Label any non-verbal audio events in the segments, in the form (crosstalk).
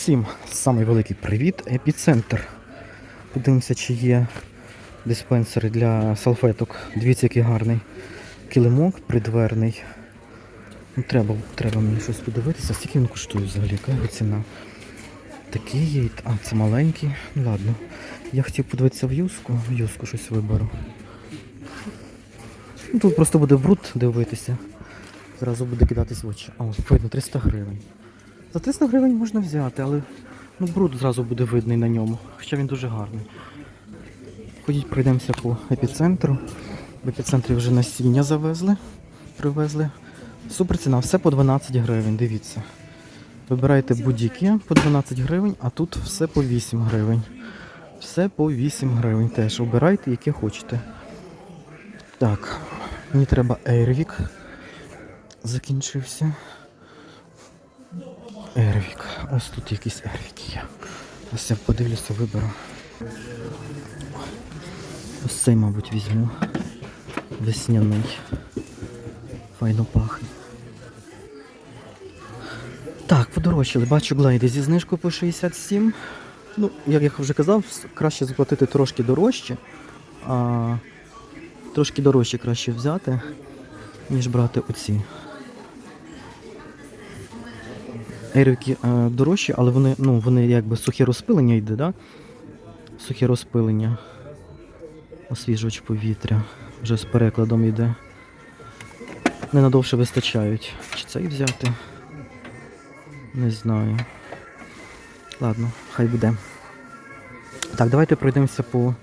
Усім самий великий привіт, епіцентр. Подивимося, чи є диспенсери для салфеток. Дивіться, який гарний килимок придверний. Ну, треба, треба мені щось подивитися. Скільки він коштує взагалі? Яка його ціна? Такий є. А, це маленький. Ну ладно. Я хотів подивитися в юску. В юску щось виберу. Ну, тут просто буде бруд дивитися. Зразу буде кидатись в очі. А, видно, 300 гривень. За 300 гривень можна взяти, але ну, бруд зразу буде видний на ньому, хоча він дуже гарний. Ходіть, пройдемося по епіцентру. В епіцентрі вже насіння завезли, привезли. Супер ціна, все по 12 гривень, дивіться. Вибирайте будь-які по 12 гривень, а тут все по 8 гривень. Все по 8 гривень теж. Обирайте, яке хочете. Так, мені треба Airwick. Закінчився. Ервік. Ось тут якісь ервіки є. Ось я подивлюся, виберу. Ось цей, мабуть, візьму. Весняний. Файно пахне. Так, подорожчали. Бачу глейди зі знижкою по 67. Ну, як я вже казав, краще заплатити трошки дорожче. А трошки дорожче краще взяти, ніж брати оці. Ервіки е, дорожчі, але вони, ну, вони якби сухе розпилення йде, да? Сухе розпилення. Освіжувач повітря. Вже з перекладом йде. Ненадовше вистачають. Чи цей взяти? Не знаю. Ладно, хай буде. Так, давайте пройдемося по.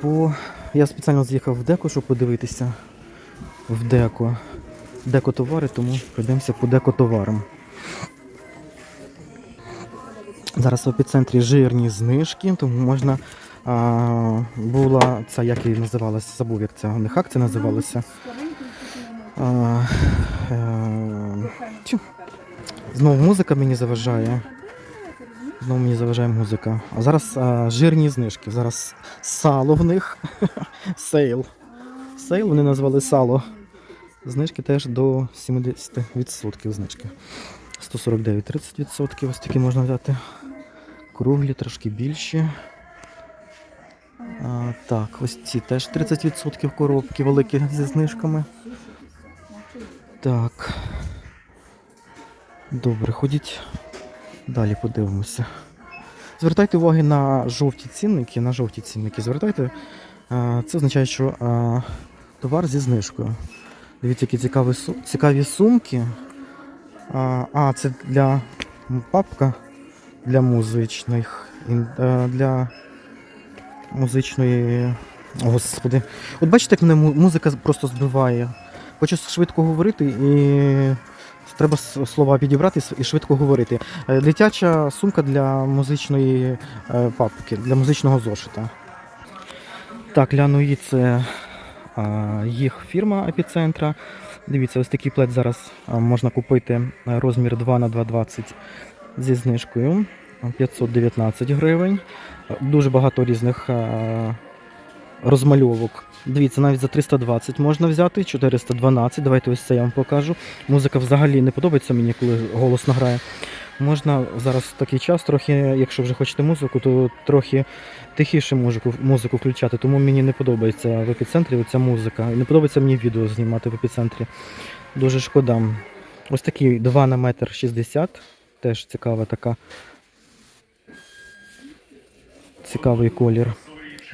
по. Я спеціально з'їхав в деко, щоб подивитися. В деко. Деко товари, тому пройдемося по деко товарам. Зараз в епіцентрі жирні знижки, тому можна. А, була ця, як її називалася, забув, як ця не хак це називалося. Е. Знову музика мені заважає. Знову мені заважає музика. А зараз а, жирні знижки. Зараз сало в них. (laughs) Сейл. Сейл вони назвали сало. Знижки теж до 70% знижки. 149 30%. Ось такі можна взяти. Круглі, трошки більші. А, так, ось ці теж 30% коробки великі зі знижками. Так. Добре, ходіть. Далі подивимося. Звертайте увагу на жовті цінники, на жовті цінники. Звертайте. Це означає, що товар зі знижкою. Дивіться, які цікаві сумки. А, а, це для папка для музичних. е, Для музичної. Господи. От бачите, як мене музика просто збиває. Хочу швидко говорити і треба слова підібрати і швидко говорити. Е, Дитяча сумка для музичної е, папки, для музичного зошита. Так, Лянуї це їх фірма епіцентра. Дивіться, ось такий плед зараз можна купити е, розмір 2 на 2,20 зі знижкою. 519 гривень. Дуже багато різних розмальовок. Дивіться, навіть за 320 можна взяти, 412. Давайте ось це я вам покажу. Музика взагалі не подобається мені, коли голосно грає. Можна зараз такий час, трохи, якщо вже хочете музику, то трохи тихіше музику, музику включати. Тому мені не подобається в епіцентрі ця музика. І не подобається мені відео знімати в епіцентрі. Дуже шкода. Ось такий 2 на метр 60. Теж цікава така. Цікавий колір.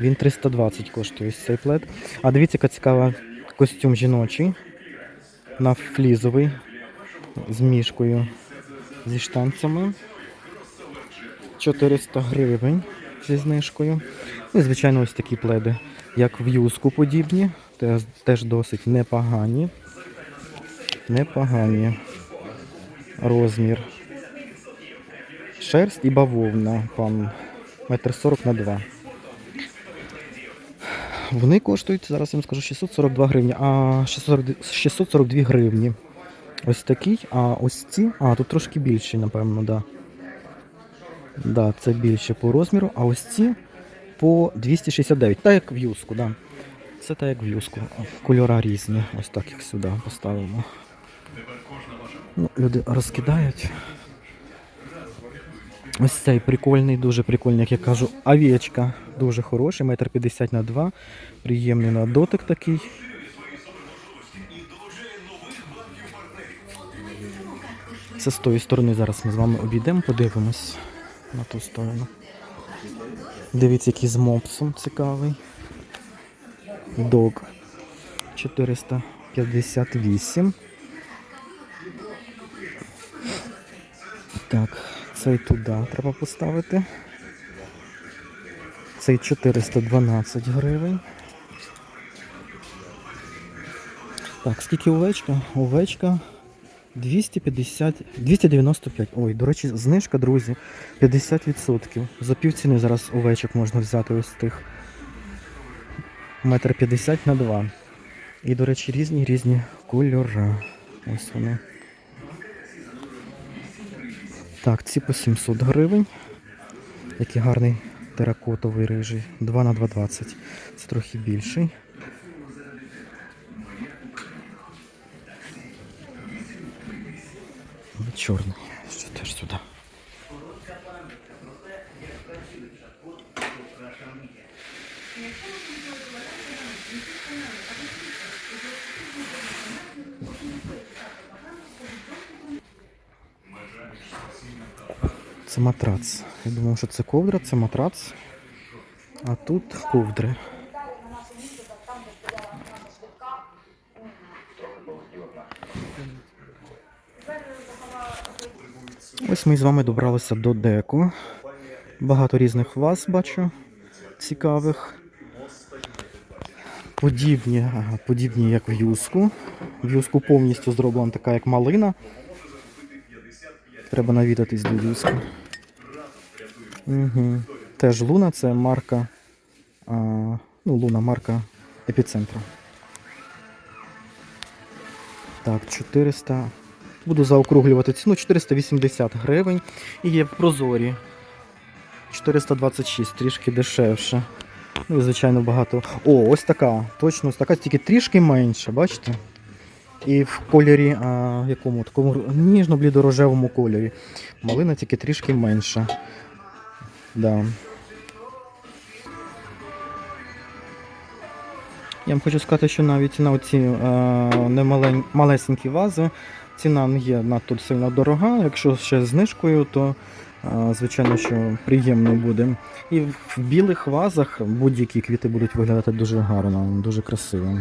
Він 320 коштує цей плед. А дивіться, яка цікава костюм жіночий. На флізовий з мішкою зі штанцями. 400 гривень зі знижкою. І, звичайно, ось такі пледи, як в юску подібні. Теж, теж досить непогані. Непогані. Розмір. Шерсть і бавовна. Пан метр 40 на 2. Вони коштують, зараз я вам скажу, 642 гривні, а 640 642 гривні. Ось такий, а ось ці. А, тут трошки більші, напевно, да. Да, це більше по розміру, а ось ці по 269. Так як в юску, да. Це так як в юску. Кольора різні. Ось так їх сюди поставимо. Ну, люди розкидають. Ось цей прикольний, дуже прикольний, як я кажу, овечка. Дуже хороший, метр п'ятдесят на два. Приємний на дотик такий. Це з тої сторони зараз ми з вами обійдемо, подивимось на ту сторону. Дивіться, який з мопсом цікавий. Дог 458. Так, цей туди треба поставити. Цей 412 гривень. Так, скільки овечка? Овечка 250, 295. Ой, до речі, знижка, друзі, 50%. За півціни зараз овечок можна взяти ось тих. Метр 50 на 2. І, до речі, різні різні кольори. Ось вони. Так, ці по 700 гривень. Який гарний теракотовий рижий. 2 на 2,20. Це трохи більший. Чорний. Що теж сюди. Це матрац. Я думав, що це ковдра, це матрац. А тут ковдри. Ось ми з вами добралися до деку. Багато різних вас бачу. Цікавих. Подібні, подібні як в юску. В юску повністю зроблена така, як малина. Треба навідатись до юску. Угу. Теж Луна це марка. А, ну, Луна марка епіцентра. Так, 400. Буду заокруглювати ціну 480 гривень. І є в прозорі. 426, трішки дешевше. Ну і звичайно багато. О, ось така. Точно ось така, тільки трішки менше, бачите? І в кольорі, а, якому такому ніжно-блідорожевому кольорі. Малина тільки трішки менша. Да. Я вам хочу сказати, що навіть на оці е, немалень- малесенькі вази ціна не є надто сильно дорога. Якщо ще з знижкою, то звичайно, що приємно буде. І в білих вазах будь-які квіти будуть виглядати дуже гарно, дуже красиво.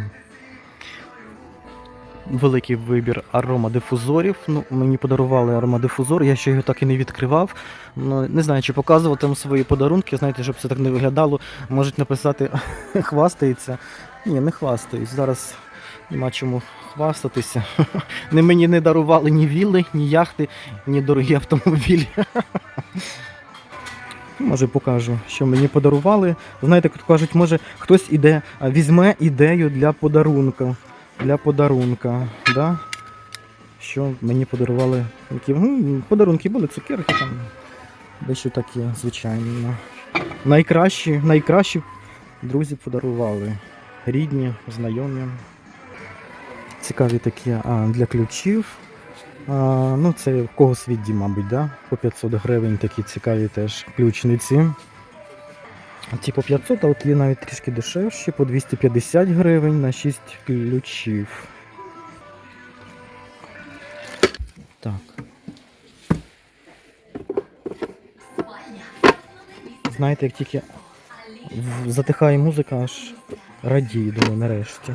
Великий вибір аромадифузорів. Ну, мені подарували аромадифузор, я ще його так і не відкривав. Ну, не знаю, чи показувати вам свої подарунки. Знаєте, щоб це так не виглядало, можуть написати (laughs) хвастається. Ні, не хвастаюсь. Зараз нема чому хвастатися. (laughs) Ні мені не дарували ні вілли, ні яхти, ні дорогі автомобілі. (laughs) Може покажу, що мені подарували. Знаєте, кажуть, може хтось іде, візьме ідею для подарунка. Для подарунка. Да? Що мені подарували. Які, ну, подарунки були, цукерки там. Дещо такі, звичайно. Найкращі, найкращі друзі подарували. Рідні, знайомі. Цікаві такі а, для ключів. А, ну, це в когось відді, мабуть, да? по 500 гривень такі цікаві теж ключниці. Ті по 500, а от є навіть трішки дешевші, по 250 гривень на 6 ключів. Так. Знаєте, як тільки затихає музика, аж радію, думаю, нарешті.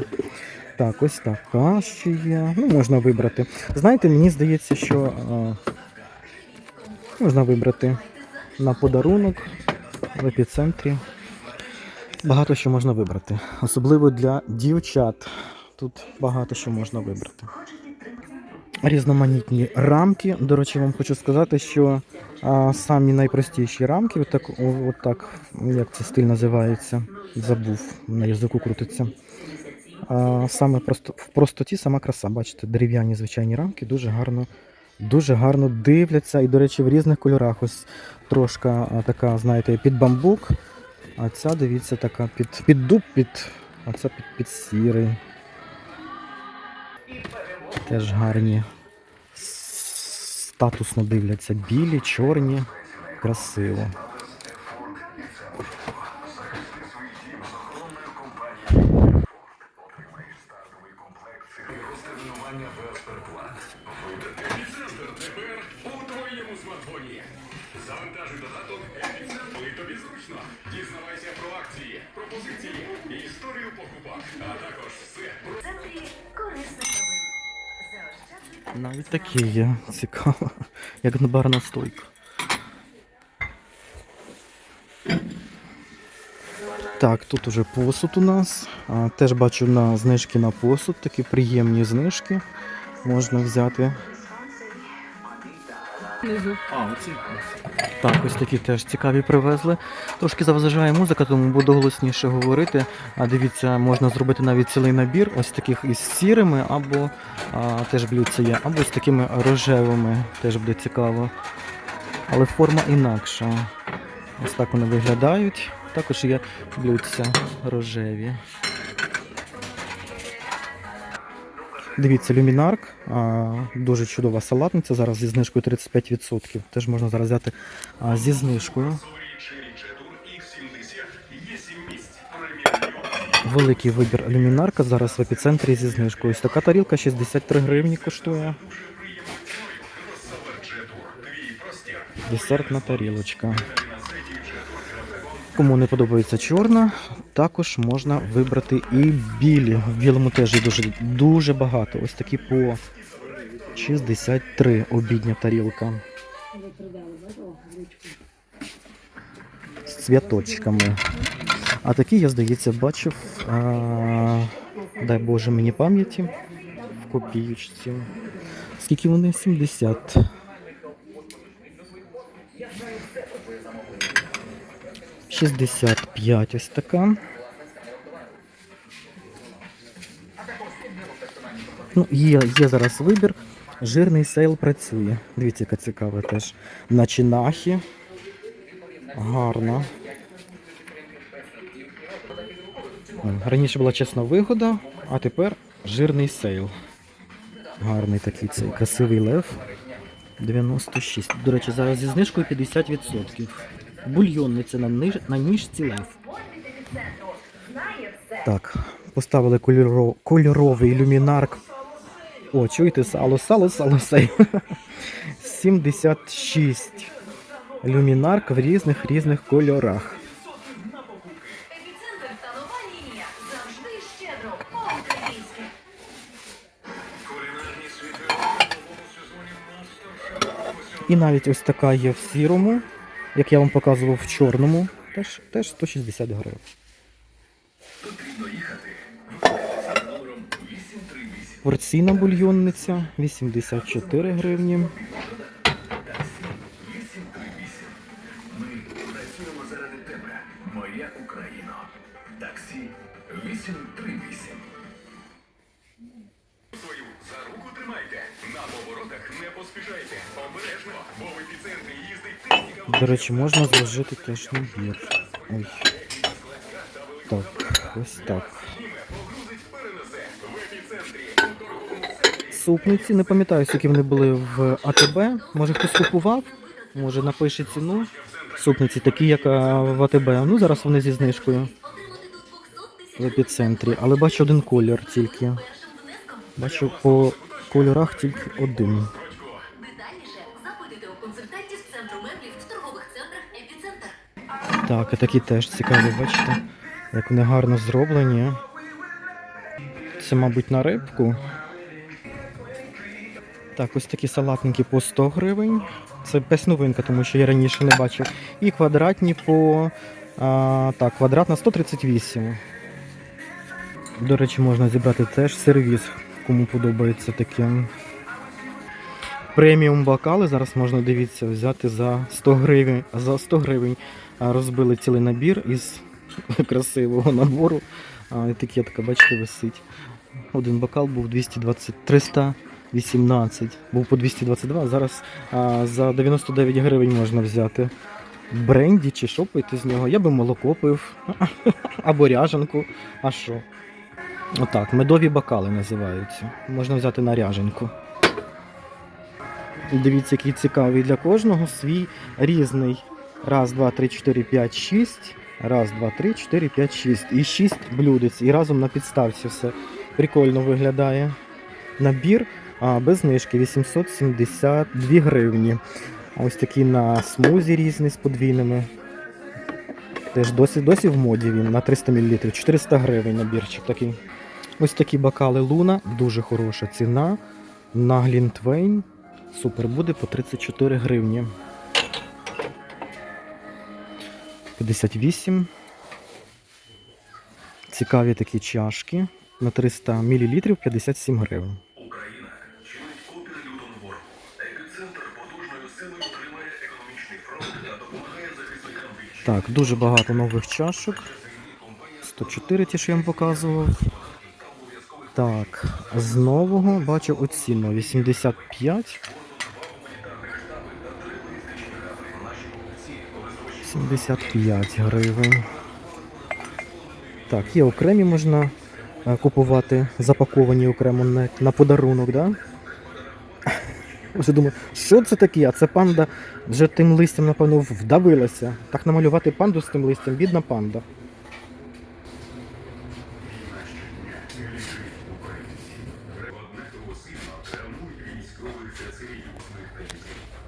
Так, ось така ще є. Ну, можна вибрати. Знаєте, мені здається, що а, можна вибрати на подарунок в епіцентрі. Багато що можна вибрати. Особливо для дівчат. Тут багато що можна вибрати. Різноманітні рамки. До речі, вам хочу сказати, що а, самі найпростіші рамки, отак, о- отак, як це стиль називається, забув, на язику крутиться. Саме просто, в простоті сама краса. Бачите, дерев'яні звичайні рамки дуже гарно, дуже гарно дивляться. І, до речі, в різних кольорах. Ось трошка така, знаєте, під бамбук. А ця, дивіться, така під, під дуб, під, а ця під, під сірий. Теж гарні. Статусно дивляться білі, чорні. красиво. Як барна стойка. Так, тут уже посуд у нас. Теж бачу на знижки на посуд, такі приємні знижки. Можна взяти. Так, ось такі теж цікаві привезли. Трошки заважає музика, тому буду голосніше говорити. А дивіться, можна зробити навіть цілий набір, ось таких із сірими, або а, теж блюдця є, або з такими рожевими, теж буде цікаво. Але форма інакша. Ось так вони виглядають. Також є блюдця рожеві. Дивіться, люмінарк, дуже чудова салатниця. Зараз зі знижкою 35%. Теж можна зараз взяти зі знижкою. Cherry Cheddar X70 є 7 місць. Преміум Великий вибір люмінарка зараз в епіцентрі зі знижкою. Ось така тарілка 63 гривні коштує. Десертна тарілочка. Кому не подобається чорна, також можна вибрати і білі. В білому теж є дуже, дуже багато. Ось такі по 63 обідня тарілка. З цвяточками. А такі, я, здається, бачив. А, дай Боже мені пам'яті. В копіючці. Скільки вони? 70. Шістдесят п'ять ось така. Ну, є, є зараз вибір. Жирний сейл працює. Дивіться, яка цікава теж. На чинахі. Гарна. Раніше була чесна вигода, а тепер жирний сейл. Гарний такий цей красивий лев. 96. До речі, зараз зі знижкою 50%. Бульйонниця на, ниж... на ніжці лев. Так, поставили кольоро... кольоровий люмінарк. О, чуєте, сало, сало, сало, сей. 76 люмінарк в різних різних кольорах. І навіть ось така є в сірому, як я вам показував в чорному, теж, теж 160 гривень. Потрібно їхати. За номером 838. Порційна бульйонниця 84 гривні. До речі, можна зложити теж набір. Ой. Так, ось так. Супниці, не пам'ятаю, скільки вони були в АТБ. Може хтось купував, може напише ціну. Супниці такі, як в АТБ. Ну зараз вони зі знижкою в епіцентрі. Але бачу один колір тільки. Бачу по кольорах тільки один. Так, і такі теж цікаві, бачите, як вони гарно зроблені. Це, мабуть, на рибку. Так, ось такі салатники по 100 гривень. Це якась новинка, тому що я раніше не бачив. І квадратні по. А, так, квадратна 138. До речі, можна зібрати теж сервіс, кому подобається таке. Преміум бокали зараз можна дивіться взяти за 100 гривень. За 100 гривень а, розбили цілий набір із (laughs) красивого набору. Етикетка, бачите, висить. Один бокал був 220, 318, був по 222, а зараз а, за 99 гривень можна взяти. Бренді чи що пити з нього. Я би молоко пив (laughs) або ряженку. А що? Отак, медові бокали називаються. Можна взяти на ряженку. Дивіться, який цікавий для кожного свій різний Раз, два, три, чотири, п'ять, шість. Раз, два, три, чотири, п'ять, шість. І шість блюдець. І разом на підставці все. Прикольно виглядає. Набір а, без знижки 872 гривні. Ось такі на смузі різні з подвійними. Теж досі, досі в моді він на 300 мл. 400 гривень набірчик такий. Ось такі бокали Луна, дуже хороша ціна. На Глінтвейн. Супер буде по 34 гривні. 58. Цікаві такі чашки. На 300 мл 57 гривень. Україна чинить опір лютому ворогу. Епіцентр потужною силою тримає економічний фронт та допомагає захисникам вітчизни. Так, дуже багато нових чашок. 104 ті, що я вам показував. Так, з нового бачу оціну 85. 75 гривень. Так, є окремі можна е, купувати, запаковані окремо на, на подарунок, да? (coughs) Вже думаю, що це таке? А це панда вже тим листям, напевно, вдавилася. Так намалювати панду з тим листям, бідна панда.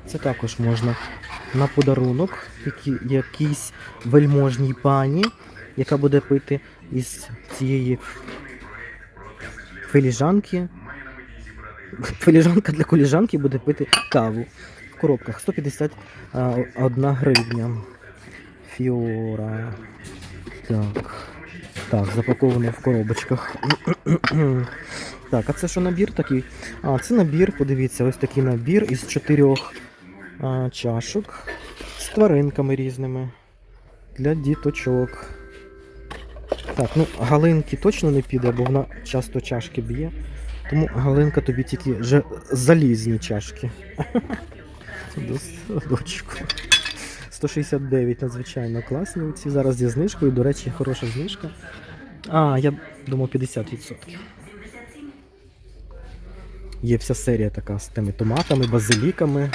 Це також можна на подарунок які, якійсь вельможній пані, яка буде пити із цієї філіжанки. Філіжанка для коліжанки буде пити каву в коробках 151 гривня. Фіора. Так. Так, запаковано в коробочках. так, а це що набір такий? А, це набір, подивіться, ось такий набір із чотирьох чашок з тваринками різними для діточок. Так, ну Галинки точно не піде, бо вона часто чашки б'є. Тому Галинка тобі тільки вже залізні чашки. До садочку. 169 надзвичайно класні. Ці зараз зі знижкою. До речі, хороша знижка. А, я думав 50%. Є вся серія така з тими томатами, базиліками.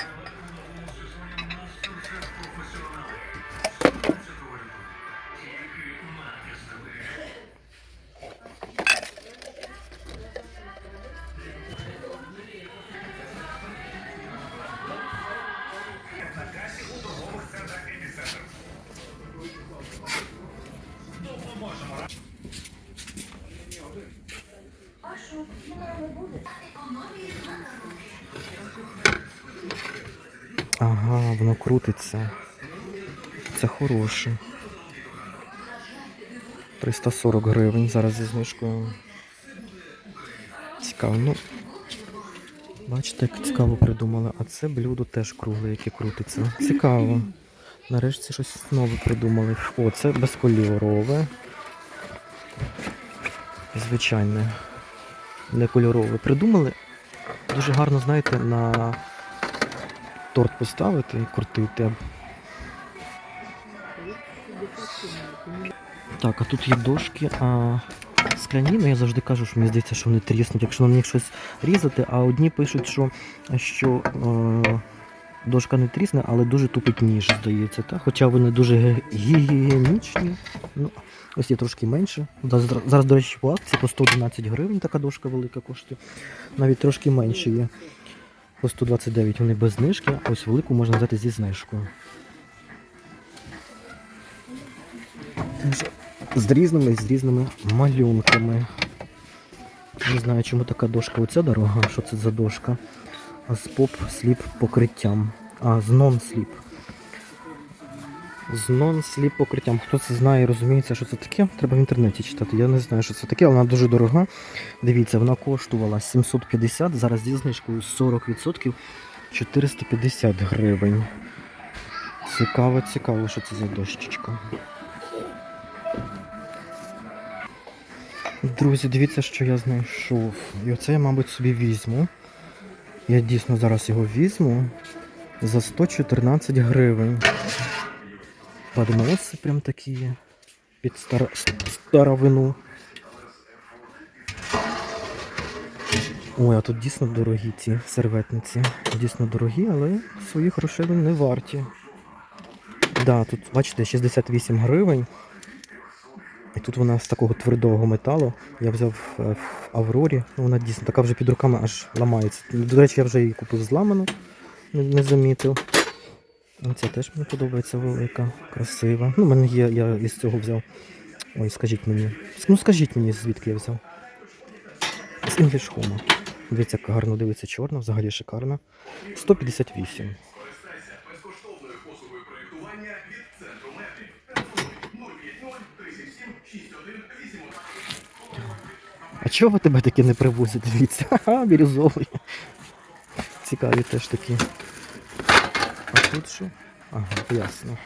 Крутиться. Це хороше. 340 гривень зараз зі знижкою. Цікаво. Ну, бачите, як цікаво придумали. А це блюдо теж кругле, яке крутиться. Цікаво. Нарешті щось нове придумали. О, це безкольорове. Звичайне. Не кольорове. Придумали. Дуже гарно, знаєте, на торт поставити і крутити. Так, а тут є дошки, а скляні, ну я завжди кажу, що мені здається, що вони тріснуть, якщо на них щось різати, а одні пишуть, що, що е, дошка не трісне, але дуже тупить ніж, здається. Та? Хоча вони дуже гігієнічні. Ну, ось є трошки менше. Зараз, до речі, по акції по 111 гривень така дошка велика коштує. Навіть трошки менше є. По 129 вони без знижки, а ось велику можна взяти зі знижкою. З різними з різними малюнками. Не знаю, чому така дошка оця дорога, що це за дошка. А з поп-сліп покриттям. А, з нон-сліп. З нон-сліп покриттям. Хто це знає і розуміється, що це таке, треба в інтернеті читати. Я не знаю, що це таке, вона дуже дорога. Дивіться, вона коштувала 750, зараз зі знижкою 40% 450 гривень. Цікаво, цікаво, що це за дощечка. Друзі, дивіться, що я знайшов. І оце я, мабуть, собі візьму. Я дійсно зараз його візьму за 114 гривень. Подноси прям такі під стар... старовину. Ой, а тут дійсно дорогі ці серветниці. Дійсно дорогі, але своїх грошей не варті. Да, тут, бачите, 68 гривень. І тут вона з такого твердого металу. Я взяв е, в Аврорі. Ну, Вона дійсно така вже під руками аж ламається. До речі, я вже її купив зламану, не замітив. Оця теж мені подобається велика, красива. Ну, в мене є, я із цього взяв. Ой, скажіть мені. Ну скажіть мені, звідки я взяв. З Home. Дивіться, як гарно дивиться чорна, взагалі шикарна. 158. безкоштовною послугою проєктування від центру меблів. 050 377 6181. А чого тебе такі не привозять? Дивіться. (laughs) Ха, бірюзовий. Цікаві теж такі. Тут що? Ага, ясно.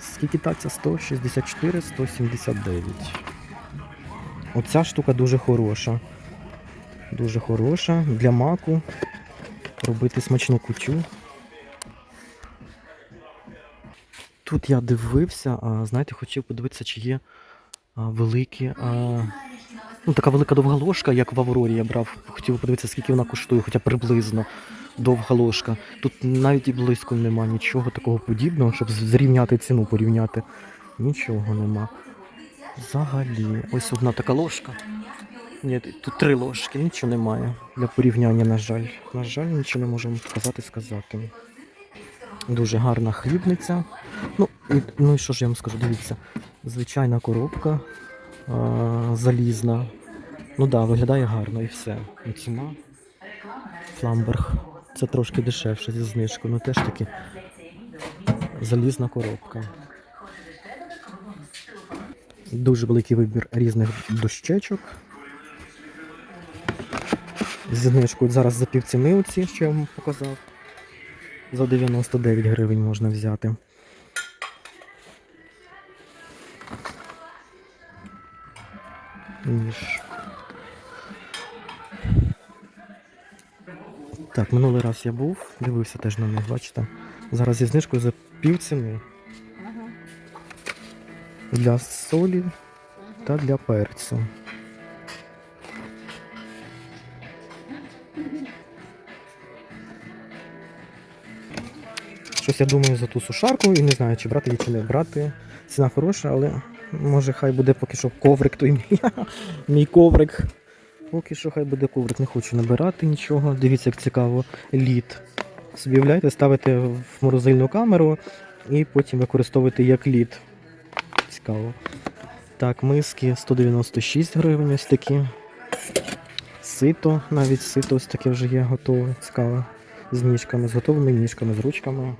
Скільки так це? 164, 179. Оця штука дуже хороша. Дуже хороша. Для маку. Робити смачну кутю. Тут я дивився, а, знаєте, хотів подивитися, чи є а, великі. А, ну, така велика довга ложка, як в Аврорі я брав. Хотів подивитися, скільки вона коштує, хоча приблизно довга ложка. Тут навіть і близько нема нічого такого подібного, щоб зрівняти ціну, порівняти. Нічого нема. Взагалі, ось одна така ложка. Ні, тут три ложки, нічого немає. Для порівняння, на жаль. На жаль, нічого не можемо сказати, сказати. Дуже гарна хлібниця. Ну і, ну і що ж я вам скажу, дивіться. Звичайна коробка а, залізна. Ну так, да, виглядає гарно і все. І ціна. Фламберг. Це трошки дешевше зі знижкою, ну теж таки залізна коробка. Дуже великий вибір різних дощечок. Зі знижкою зараз за півціни оці, що я вам показав. За 99 гривень можна взяти. Ніж. Так, минулий раз я був, дивився теж на них, бачите? Зараз зі знижкою за пів ціни. Для солі та для перцю. Щось я думаю за ту сушарку і не знаю, чи брати її, чи не брати. Ціна хороша, але може хай буде поки що коврик той мій. (laughs) мій коврик. Поки що хай буде коврик, не хочу набирати нічого. Дивіться, як цікаво, лід. Собі уявляєте, ставите в морозильну камеру і потім використовуєте як лід. Цікаво. Так, миски 196 гривень ось такі. Сито, навіть сито ось таке вже є готове. Цікаво. З ніжками, з готовими ніжками, з ручками.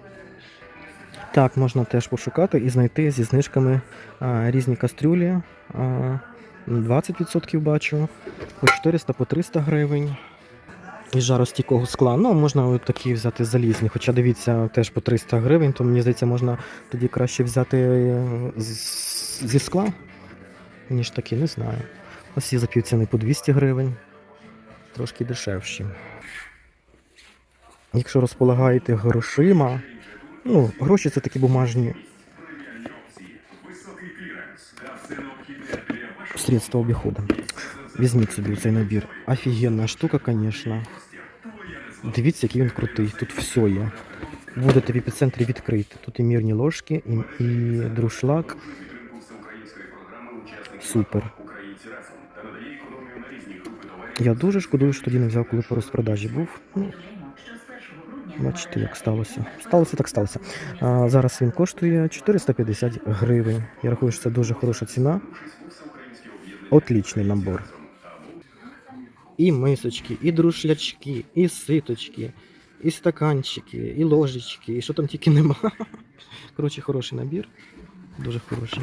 Так, можна теж пошукати і знайти зі знижками а, різні кастрюлі. А, 20% бачу, по 400, по 300 гривень. Із жаростійкого скла. Ну, можна такі взяти залізні, хоча дивіться, теж по 300 гривень, то мені здається, можна тоді краще взяти е, зі скла, ніж такі, не знаю. Ось ці за півціни по 200 гривень. Трошки дешевші. Якщо розполагаєте грошима, ну, гроші це такі бумажні средства обіходу. Візьміть собі цей набір. Офігенна штука, звісно. Дивіться, який він крутий. Тут все є. Будете в епіцентрі відкрити. Тут і мірні ложки, і, і друшлак. Супер. Я дуже шкодую, що тоді не взяв, коли по розпродажі був. Ну, бачите, як сталося. Сталося, так сталося. А, зараз він коштує 450 гривень. Я рахую, що це дуже хороша ціна. Отличний набор. І мисочки, і друшлячки, і ситочки, і стаканчики, і ложечки, і що там тільки нема. (laughs) Коротше, хороший набір. Дуже хороший.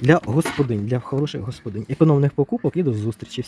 Для господинь, для хороших господинь. Економних покупок і до зустрічі.